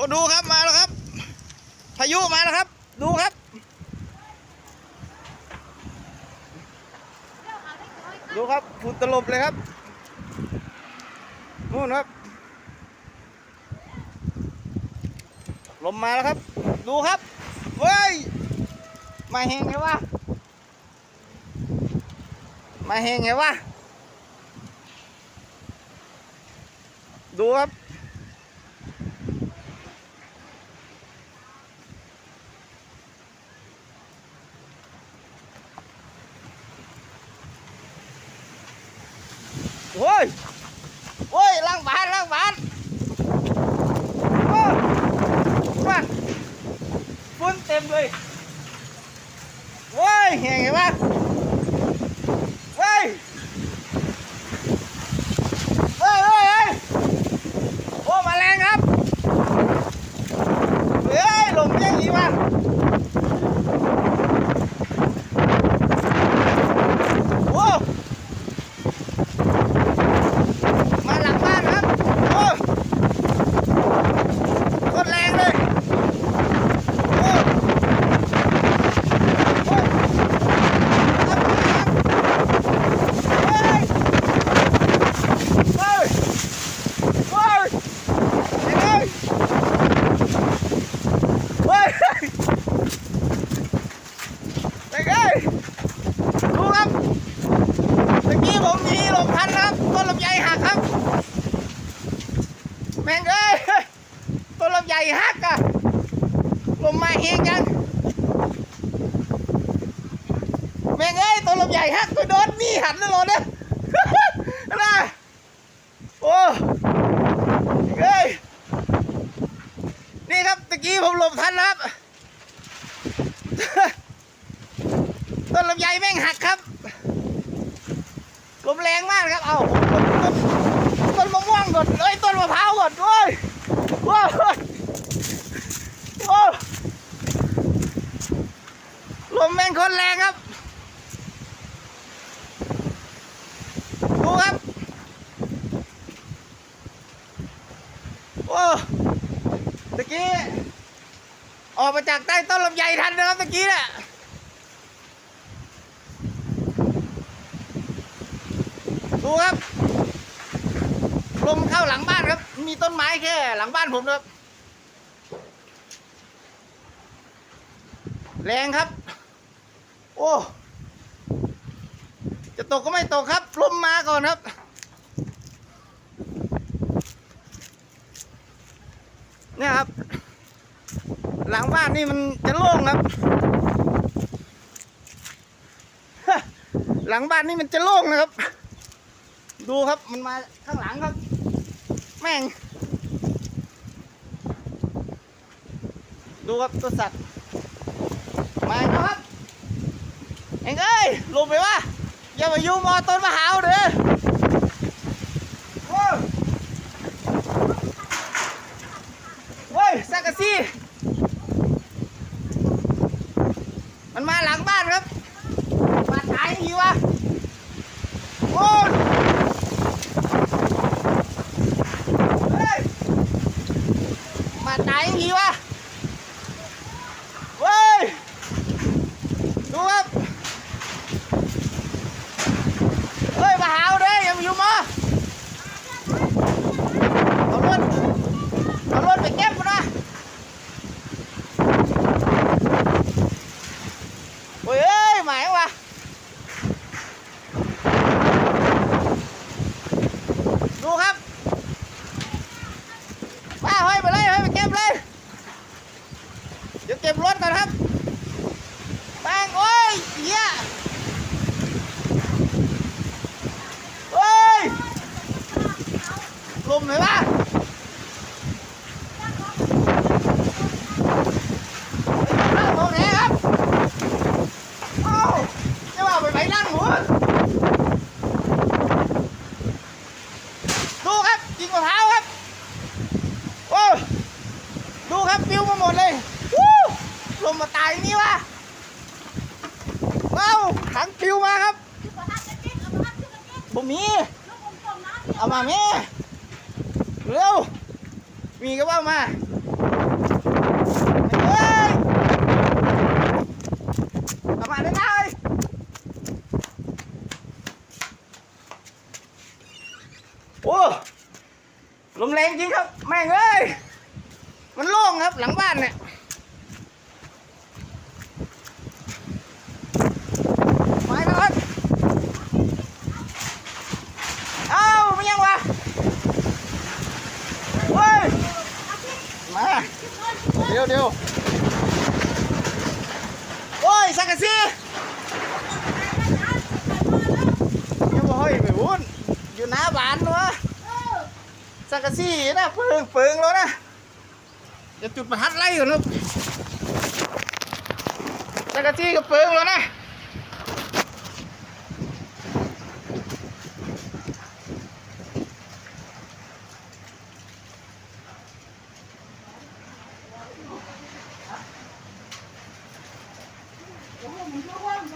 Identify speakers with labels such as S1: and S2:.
S1: อ้ดูครับมาแล้วครับ พายุมาแล้วครับ ดูครับ ดูครับฝุ่นตลบเลยครับนู่นครับลมมาแล้วครับ ดูครับเว้ยมาเฮงไงวะมาเฮงไงวะดูครับ โอ้ย โอ้ยล้างบานล้างบานโอ้มาฝุ่นเต็มเลยโอ้ยเห็นไงวะเฮ้ยเฮ้ยเฮ้ยเฮ้ยโอ้มาแรงครับ เฮ้ยลมยังอีกวะโอ้ มาหลังบ้านครับ โอ้โคตรแรงเลย โอ้โอ้ครับเฮ้ยเฮ้ยเฮ้ยเฮ้ยเฮ้ยเฮ้ยเฮ้ยดูครับเมื่อกี้ผมมีลมพัดครับต้นลำไยหักครับ แม่งเอ้ยต้นลำไยหักอะลมมาเฮงยังแม่งเอ้ยต้นลำไยหักไปโดนมีหันแล้วเนี่ยนะโอ้เอ้ยนี่ครับตะกี้ผมหลบทันครับต้นลำไยแม่งหักครับลมแรงมากครับ เอาต้ นมะม่วงก่อนเอ้ยต้นมะพร้าวก่อนด้วยว้าวว้าวลมแม่งคนแรงครับดูครับโอ้ตะกี้ออกมาจากใต้ต้นลำไยทันนะครับตะกี้น่ะดูครับ ลมเข้าหลังบ้านครับ มีต้นไม้แค่หลังบ้านผมครับ แรงครับ โอ้ จะตกก็ไม่ตกครับ ลมมาก่อนครับ เนี่ยครับ หลังบ้านนี่มันจะโล่งครับหลังบ้านนี่มันจะโล่งนะครับ ดูครับมันมาข้างหลังครับ แม่ง ดูครับตัวสัตว์มาแล้วครับ เอ็งเอ้ยลงไปว่าอย่ามายุ่งมอต้นมะพร้าวเด้อำปิ้วมาหมดเลยวู้ลมมาตายนี่วะเอ้าถังปิ้วมาครับบ่มี เอามาแม่เร็ว มีก็ว่ามาเฮ้เอามาได้โอ้ลมแรงจริงครับ แม่งเอ้ย มันโล่งครับ หลังบ้านเนี่ยมาแล้วครับเอ้าไม่ยังวะเว้ยมาเดี๋ยวเดี๋ยวโอ้ยสังกะสียังบ่เฮ้ยไปวุ้นอยู่หน้าบ้านวะสังกะสีนะเปิงเปิงแล้วนะ จะจุดประทัดไล่ก่อนครับจักรจี้กระเปิงแล้วนะ